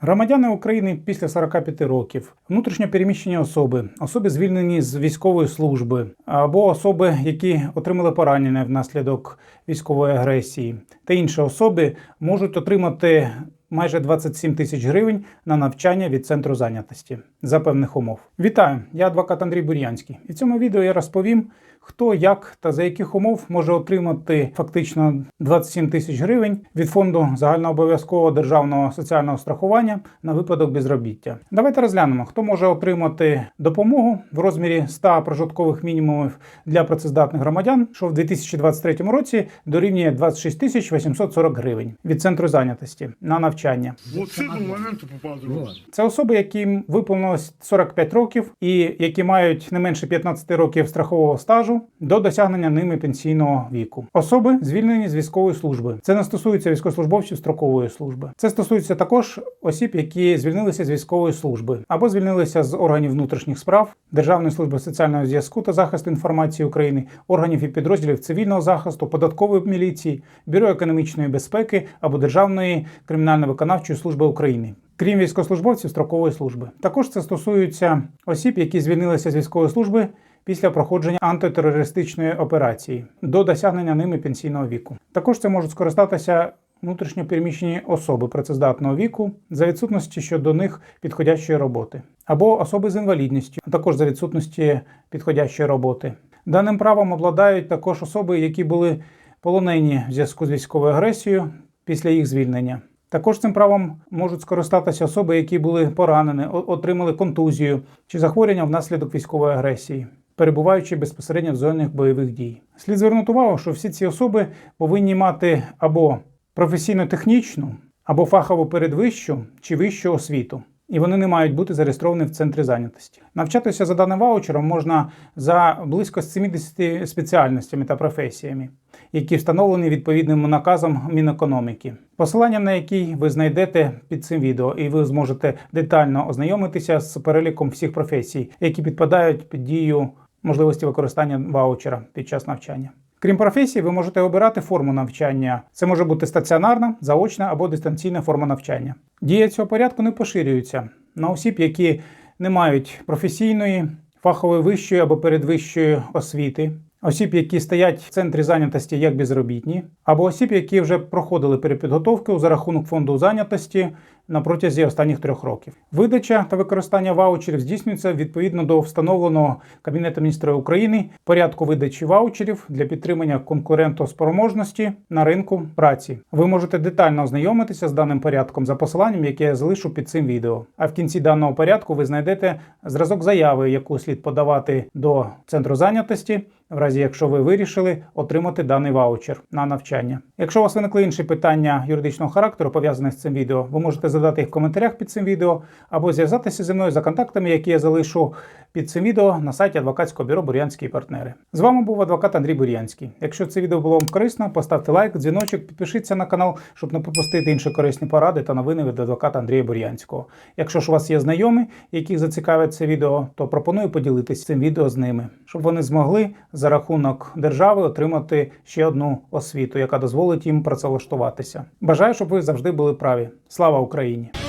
Громадяни України після 45 років, внутрішньо переміщені особи, особи звільнені з військової служби, або особи, які отримали поранення внаслідок військової агресії, та інші особи можуть отримати майже 27 тисяч гривень на навчання від центру зайнятості за певних умов. Вітаю! Я адвокат Андрій Бур'янський. І в цьому відео я розповім, хто як та за яких умов може отримати фактично 27 тисяч гривень від фонду загальнообов'язкового державного соціального страхування на випадок безробіття. Давайте розглянемо, хто може отримати допомогу в розмірі 100 прожиткових мінімумів для працездатних громадян, що в 2023 році дорівнює 26 тисяч 840 гривень від центру зайнятості на навчання. Этого момента попал в Вот. Це особи, яким виповнилось 45 років і які мають не менше 15 років страхового стажу до досягнення ними пенсійного віку. Особи звільнені з військової служби. Це не стосується військовослужбовців строкової служби. Це стосується також осіб, які звільнилися з військової служби або звільнилися з органів внутрішніх справ, Державної служби соціального зв'язку та захисту інформації України, органів і підрозділів цивільного захисту, податкової міліції, бюро економічної безпеки або Державної кримінально-виконавчої служби України. Крім військовослужбовців строкової служби, також це стосується осіб, які звільнилися з військової служби після проходження антитерористичної операції до досягнення ними пенсійного віку. Також це можуть скористатися внутрішньо переміщені особи працездатного віку за відсутності щодо них підходящої роботи, або особи з інвалідністю, а також за відсутності підходящої роботи. Даним правом обладають також особи, які були полонені в зв'язку з військовою агресією після їх звільнення. Також цим правом можуть скористатися особи, які були поранені, отримали контузію чи захворювання внаслідок військової агресії, перебуваючи безпосередньо в зоні бойових дій. Слід звернути увагу, що всі ці особи повинні мати або професійно-технічну, або фахову передвищу чи вищу освіту. І вони не мають бути зареєстровані в центрі зайнятості. Навчатися за даним ваучером можна за близько 70 спеціальностями та професіями, які встановлені відповідним наказом Мінекономіки, посилання на який ви знайдете під цим відео, і ви зможете детально ознайомитися з переліком всіх професій, які підпадають під дію можливості використання ваучера під час навчання. Крім професії, ви можете обирати форму навчання. Це може бути стаціонарна, заочна або дистанційна форма навчання. Дія цього порядку не поширюється на осіб, які не мають професійної, фахової вищої або передвищої освіти, осіб, які стоять в центрі зайнятості як безробітні, або осіб, які вже проходили перепідготовку за рахунок фонду зайнятості на протязі останніх трьох років. Видача та використання ваучерів здійснюється відповідно до встановленого Кабінетом міністрів України порядку видачі ваучерів для підтримання конкурентоспроможності на ринку праці. Ви можете детально ознайомитися з даним порядком за посиланням, яке я залишу під цим відео. А в кінці даного порядку ви знайдете зразок заяви, яку слід подавати до центру зайнятості. В разі, якщо ви вирішили отримати даний ваучер на навчання. Якщо у вас виникли інші питання юридичного характеру, пов'язані з цим відео, ви можете задати їх в коментарях під цим відео або зв'язатися зі мною за контактами, які я залишу під цим відео на сайті адвокатського бюро Бур'янські партнери. З вами був адвокат Андрій Бур'янський. Якщо це відео було вам корисно, поставте лайк, дзвіночок, підпишіться на канал, щоб не пропустити інші корисні поради та новини від адвоката Андрія Бур'янського. Якщо ж у вас є знайомі, яких зацікавить це відео, то пропоную поділитися цим відео з ними, щоб вони змогли за рахунок держави отримати ще одну освіту, яка дозволить їм працевлаштуватися. Бажаю, щоб ви завжди були праві. Слава Україні!